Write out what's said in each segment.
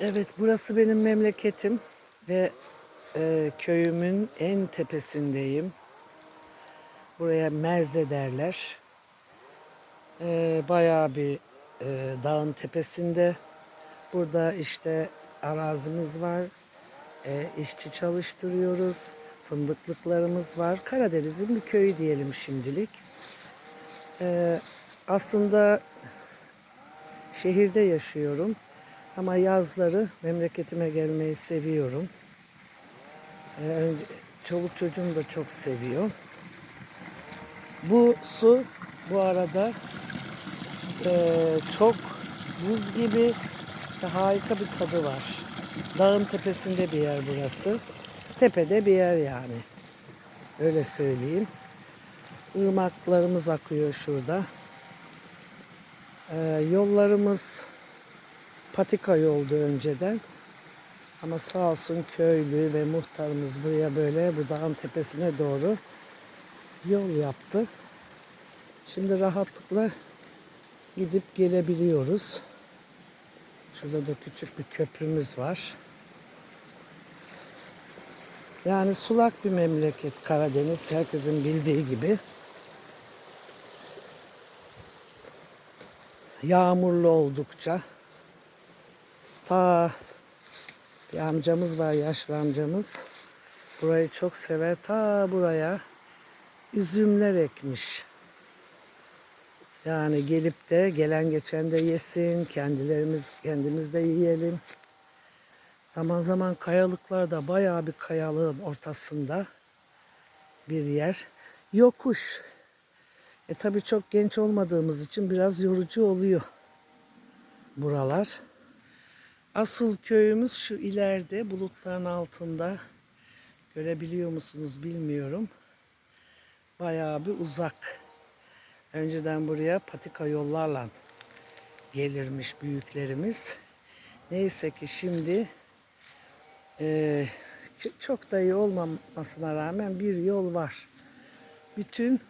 Evet, burası benim memleketim ve e, köyümün en tepesindeyim. Buraya Merze derler. E, bayağı bir e, dağın tepesinde. Burada işte arazimiz var. E, işçi çalıştırıyoruz. Fındıklıklarımız var. Karadeniz'in bir köyü diyelim şimdilik. E, aslında şehirde yaşıyorum. Ama yazları memleketime gelmeyi seviyorum. Ee, çoluk çocuğum da çok seviyor. Bu su bu arada eee, çok buz gibi harika bir tadı var. Dağın tepesinde bir yer burası. Tepede bir yer yani. Öyle söyleyeyim. Irmaklarımız akıyor şurada. Ee, yollarımız patika yoldu önceden. Ama sağ olsun köylü ve muhtarımız buraya böyle bu dağın tepesine doğru yol yaptı. Şimdi rahatlıkla gidip gelebiliyoruz. Şurada da küçük bir köprümüz var. Yani sulak bir memleket Karadeniz herkesin bildiği gibi. Yağmurlu oldukça ta bir amcamız var yaşlı amcamız. Burayı çok sever. Ta buraya üzümler ekmiş. Yani gelip de gelen geçen de yesin, kendilerimiz kendimiz de yiyelim. Zaman zaman kayalıklar da bayağı bir kayalığın ortasında bir yer. Yokuş. E tabi çok genç olmadığımız için biraz yorucu oluyor buralar. Asıl köyümüz şu ileride bulutların altında. Görebiliyor musunuz bilmiyorum. Bayağı bir uzak. Önceden buraya patika yollarla gelirmiş büyüklerimiz. Neyse ki şimdi eee, çok da iyi olmamasına rağmen bir yol var. Bütün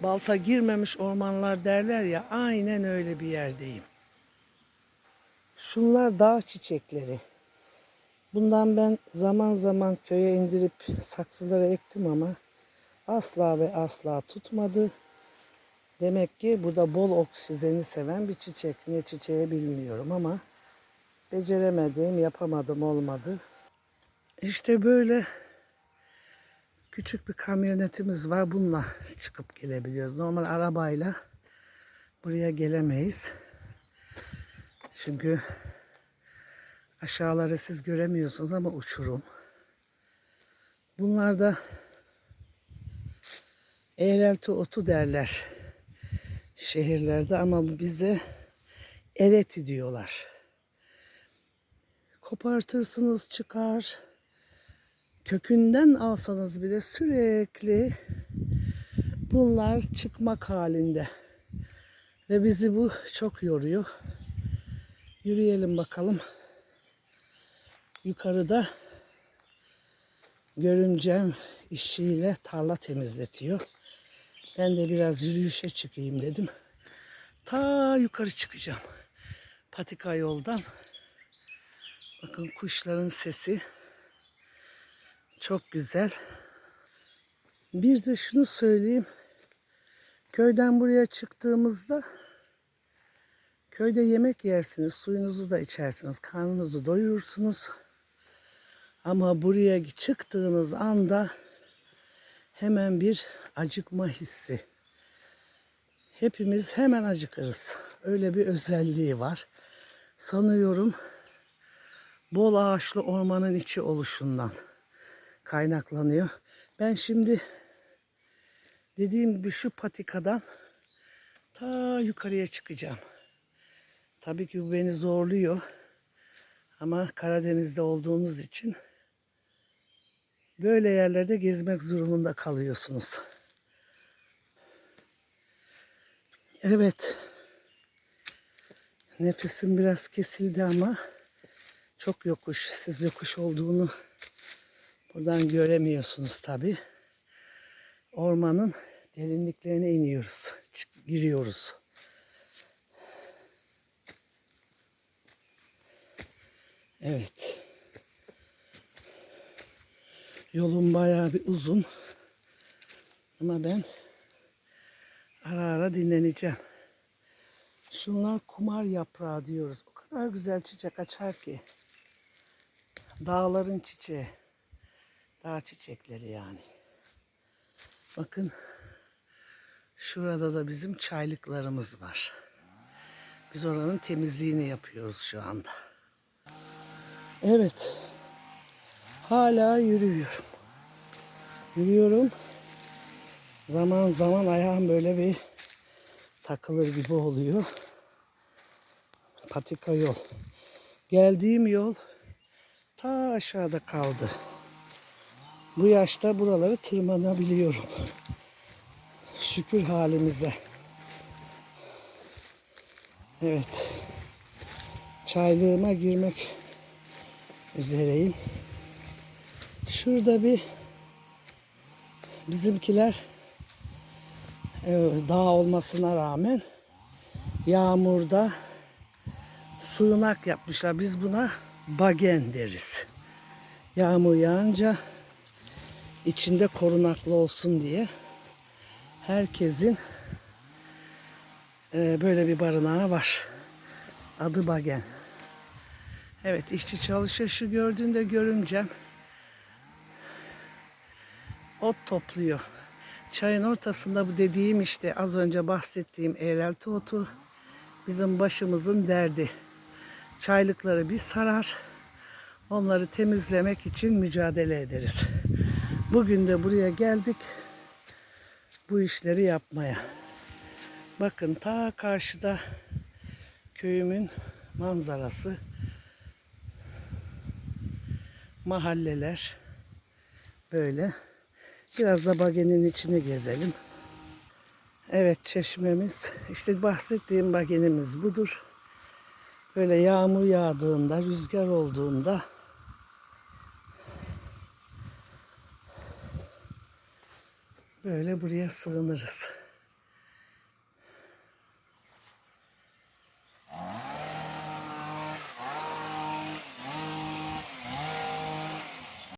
balta girmemiş ormanlar derler ya aynen öyle bir yerdeyim. Şunlar dağ çiçekleri. Bundan ben zaman zaman köye indirip saksılara ektim ama asla ve asla tutmadı. Demek ki bu da bol oksijeni seven bir çiçek. Ne çiçeği bilmiyorum ama beceremedim, yapamadım, olmadı. İşte böyle küçük bir kamyonetimiz var. Bununla çıkıp gelebiliyoruz. Normal arabayla buraya gelemeyiz. Çünkü aşağıları siz göremiyorsunuz ama uçurum. Bunlar da eğrelti otu derler şehirlerde ama bize ereti diyorlar. Kopartırsınız çıkar. Kökünden alsanız bile sürekli bunlar çıkmak halinde. Ve bizi bu çok yoruyor. Yürüyelim bakalım. Yukarıda görümcem işçiyle tarla temizletiyor. Ben de biraz yürüyüşe çıkayım dedim. Ta yukarı çıkacağım. Patika yoldan. Bakın kuşların sesi. Çok güzel. Bir de şunu söyleyeyim. Köyden buraya çıktığımızda köyde yemek yersiniz, suyunuzu da içersiniz, karnınızı doyurursunuz. Ama buraya çıktığınız anda hemen bir acıkma hissi. Hepimiz hemen acıkırız. Öyle bir özelliği var. Sanıyorum bol ağaçlı ormanın içi oluşundan kaynaklanıyor. Ben şimdi dediğim gibi şu patikadan ta yukarıya çıkacağım. Tabii ki bu beni zorluyor. Ama Karadeniz'de olduğunuz için böyle yerlerde gezmek durumunda kalıyorsunuz. Evet. Nefesim biraz kesildi ama çok yokuş. Siz yokuş olduğunu buradan göremiyorsunuz tabi. Ormanın derinliklerine iniyoruz. Giriyoruz. Evet. Yolum bayağı bir uzun. Ama ben ara ara dinleneceğim. Şunlar kumar yaprağı diyoruz. O kadar güzel çiçek açar ki. Dağların çiçeği. Dağ çiçekleri yani. Bakın şurada da bizim çaylıklarımız var. Biz oranın temizliğini yapıyoruz şu anda. Evet. Hala yürüyorum. Yürüyorum. Zaman zaman ayağım böyle bir takılır gibi oluyor. Patika yol. Geldiğim yol ta aşağıda kaldı. Bu yaşta buraları tırmanabiliyorum. Şükür halimize. Evet. Çaylığıma girmek üzereyim. Şurada bir bizimkiler e, dağ olmasına rağmen yağmurda sığınak yapmışlar. Biz buna bagen deriz. Yağmur yağınca içinde korunaklı olsun diye herkesin e, böyle bir barınağı var. Adı bagen. Evet işçi çalışıyor. Şu gördüğünde görümcem ot topluyor. Çayın ortasında bu dediğim işte az önce bahsettiğim eğrelti otu bizim başımızın derdi. Çaylıkları bir sarar. Onları temizlemek için mücadele ederiz. Bugün de buraya geldik bu işleri yapmaya. Bakın ta karşıda köyümün manzarası. Mahalleler böyle. Biraz da bagenin içini gezelim. Evet çeşmemiz. işte bahsettiğim bagenimiz budur. Böyle yağmur yağdığında, rüzgar olduğunda böyle buraya sığınırız.